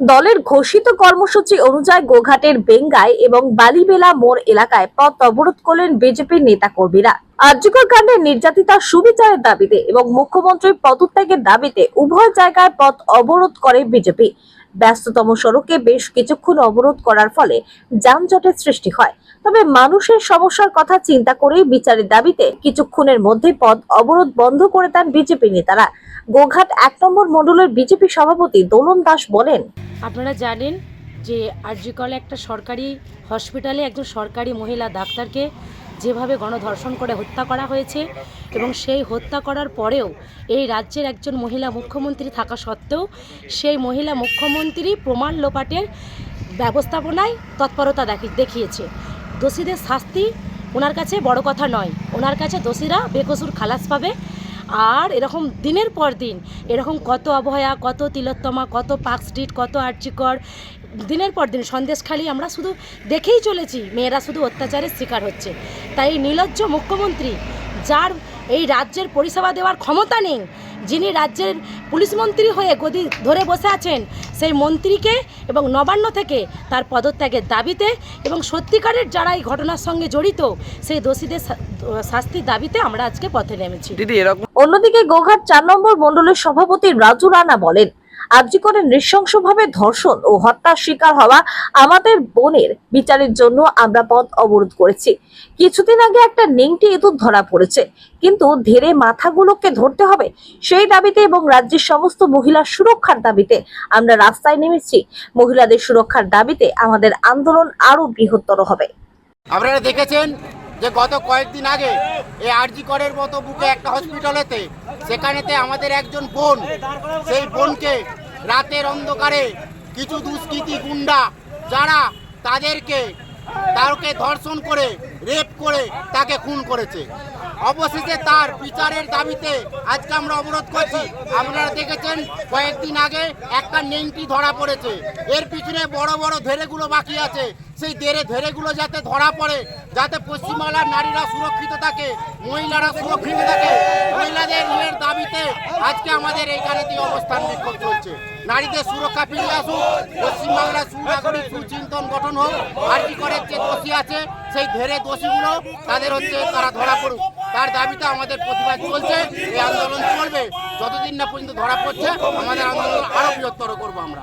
দলের ঘোষিত কর্মসূচি অনুযায়ী গোঘাটের বেঙ্গাই এবং বালিবেলা মোড় এলাকায় পথ অবরোধ করলেন বিজেপির নেতা কর্মীরা আর্যকর কাণ্ডে নির্যাতিতা সুবিচারের দাবিতে এবং মুখ্যমন্ত্রীর পদত্যাগের দাবিতে উভয় জায়গায় পথ অবরোধ করে বিজেপি। ব্যস্ততম সড়কে বেশ কিছুক্ষণ অবরোধ করার ফলে যানজটের সৃষ্টি হয়। তবে মানুষের সমস্যার কথা চিন্তা করেই বিচারের দাবিতে কিছুক্ষণের মধ্যে পথ অবরোধ বন্ধ করে দেন বিজেপি নেতারা। গোঘাট এক নম্বর মণ্ডলের বিজেপি সভাপতি দোলন দাস বলেন, আপনারা জানেন যে আরজিকলে একটা সরকারি হসপিটালে একজন সরকারি মহিলা ডাক্তারকে যেভাবে গণধর্ষণ করে হত্যা করা হয়েছে এবং সেই হত্যা করার পরেও এই রাজ্যের একজন মহিলা মুখ্যমন্ত্রী থাকা সত্ত্বেও সেই মহিলা মুখ্যমন্ত্রী প্রমাণ লোপাটের ব্যবস্থাপনায় তৎপরতা দেখি- দেখিয়েছে। দোষীদের শাস্তি ওনার কাছে বড় কথা নয়। ওনার কাছে দোষীরা বেকসুর খালাস পাবে। আর এরকম দিনের পর দিন এরকম কত অবহেয়া, কত তিলোত্তমা, কত পার্ক স্ট্রিট, কত আর্চিকর দিনের পর দিন সন্দেশখালি আমরা শুধু দেখেই চলেছি মেয়েরা শুধু অত্যাচারের শিকার হচ্ছে। তাই এই নির্লজ্জ মুখ্যমন্ত্রী যার এই রাজ্যের পরিষেবা দেওয়ার ক্ষমতা নেই যিনি রাজ্যের পুলিশ মন্ত্রী হয়ে গদি ধরে বসে আছেন সেই মন্ত্রীকে এবং নবান্ন থেকে তার পদত্যাগের দাবিতে এবং সত্যিকারের যারা এই ঘটনার সঙ্গে জড়িত সেই দোষীদের শাস্তির দাবিতে আমরা আজকে পথে নেমেছি। অন্যদিকে গোঘাট চার নম্বর মণ্ডলের সভাপতি রাজু রানা বলেন আর্যিকরের নৃশংসভাবে ধর্ষণ ও হত্যার শিকার হওয়া আমাদের বোনের বিচারের জন্য আমরা পথ অবরোধ করেছি। কিছুদিন আগে একটা নেংটি ইঁদুর ধরা পড়েছে, কিন্তু ধীরে মাথাগুলোকে ধরতে হবে সেই দাবিতে এবং রাজ্যের সমস্ত মহিলার সুরক্ষার দাবিতে আমরা রাস্তায় নেমেছি। মহিলাদের সুরক্ষার দাবিতে আমাদের আন্দোলন আরও বৃহত্তর হবে। আপনারা দেখেছেন যে গত কয়েকদিন আগে এই আরজি করের মতো বুকে একটা হসপিটালেতে সেখানেতে আমাদের একজন বোন, সেই বোনকে রাতের অন্ধকারে কিছু দুষ্কৃতী গুন্ডা যারা তাদেরকে তাকে ধর্ষণ করে রেপ করে তাকে খুন করেছে। অবশেষে তার বিচারের দাবিতে আজকে আমরা অবরোধ করছি। আপনারা দেখেছেন, কয়েকদিন আগে একটা নেংটি ধরা পড়েছে। এর পিছনে বড় বড় ধেরেগুলো বাকি আছে। সেই ধেরে ধেরেগুলো যাতে ধরা পড়ে যাতে পশ্চিমবাংলার নারীরা সুরক্ষিত থাকে, মহিলারা সুরক্ষিত থাকে। মহিলাদের ইয়ের দাবিতে আজকে আমাদের এইখানে দিয়ে অবস্থান বিক্ষোভ চলছে। নারীদের সুরক্ষা ফিরে আসুক, পশ্চিমবাংলার সুনাগরিক সুচিন্তন গঠন হোক, আর কি করে যে দোষী আছে, সেই ধেরে দোষীগুলো তাদের হচ্ছে তারা ধরা পড়ুক। তার দাবিতে আমাদের প্রতিবাদ চলছে, এই আন্দোলন চলবে। যতদিন না পর্যন্ত ধরা পড়ছে, আমাদের আন্দোলন আরও বৃহত্তর করব আমরা।